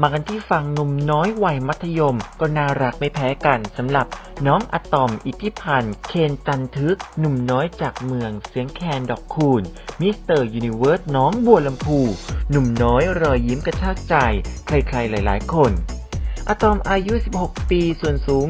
มากันที่ฝั่งหนุ่มน้อยวัยมัธยม ก็น่ารักไม่แพ้กันสำหรับน้องอะตอมอิทธิพันธ์ เคนจันทึก หนุ่มน้อยจากเมืองเสียงแคนดอกคูนมิสเตอร์ยูนิเวิร์สน้องบัวลำพู หนุ่มน้อยรอยยิ้มกระชากใจ ใครๆหลายๆ คนอะตอมอายุ 16 ปี ส่วนสูง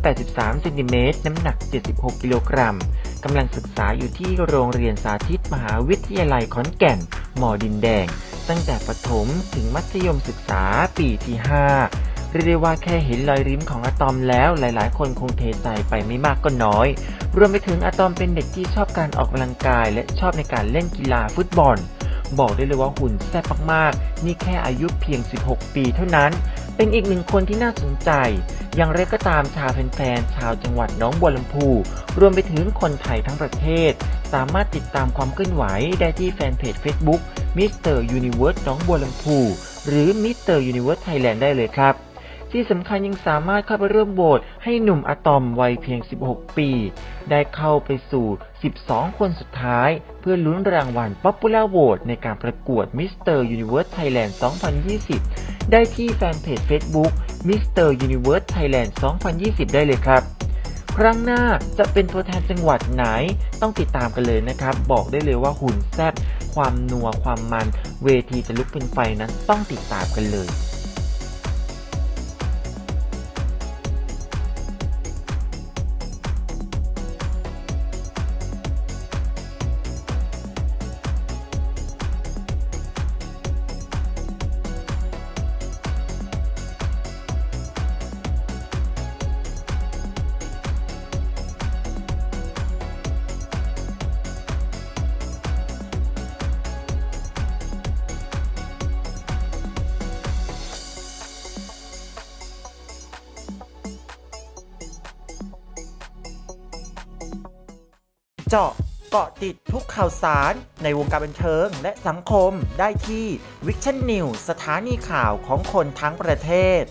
183 เซนติเมตร น้ำหนัก 76 กิโลกรัม กำลังศึกษาอยู่ที่โรงเรียนสาธิตมหาวิทยาลัยขอนแก่นหมอดินแดง ตั้งแต่ประถมถึงมัธยมศึกษาปีที่ 5 เรียกได้ว่าแค่เห็นรอยริมของอะตอมแล้วหลายๆ คนคงเทใจไปไม่มากก็น้อย รวมไปถึงอะตอมเป็นเด็กที่ชอบการออกกำลังกาย และชอบในการเล่นกีฬาฟุตบอล บอกได้เลยว่าหุ่นแซ่บมากๆ นี่แค่อายุเพียง 16 ปีเท่านั้น เป็นอีกหนึ่งคนที่น่าสนใจ อย่างไรก็ตามชาวแฟนๆชาวจังหวัดน้องบัวลำพู รวมไปถึงคนไทยทั้งประเทศ สามารถติดตามความเคลื่อนไหวได้ที่แฟนเพจ Facebook Mr. Universe น้องบัวลำพูหรือ Mr. Universe Thailand ได้เลยครับที่สำคัญยังสามารถเข้าไปร่วมโหวตให้หนุ่มอะตอมวัยเพียง 16 ปี ได้เข้าไปสู่ 12 คนสุดท้าย เพื่อลุ้นรางวัล Popular Vote ในการประกวด Mr. Universe Thailand 2020 ได้ที่แฟนเพจ Facebook Mr. Universe Thailand 2020 ได้เลยครับ ครั้งหน้าจะเป็นตัวแทนจังหวัดไหนต้องติดตามกันเลยนะครับ บอกได้เลยว่าหุ่นแซบความนัวความมัน เวทีจะลุกเป็นไฟนั้นต้องติดตามกันเลย เจาะเกาะติดทุกข่าวสารในวงการบันเทิงและสังคมได้ที่วิกชั่นนิวสถานีข่าวของคนทั้งประเทศ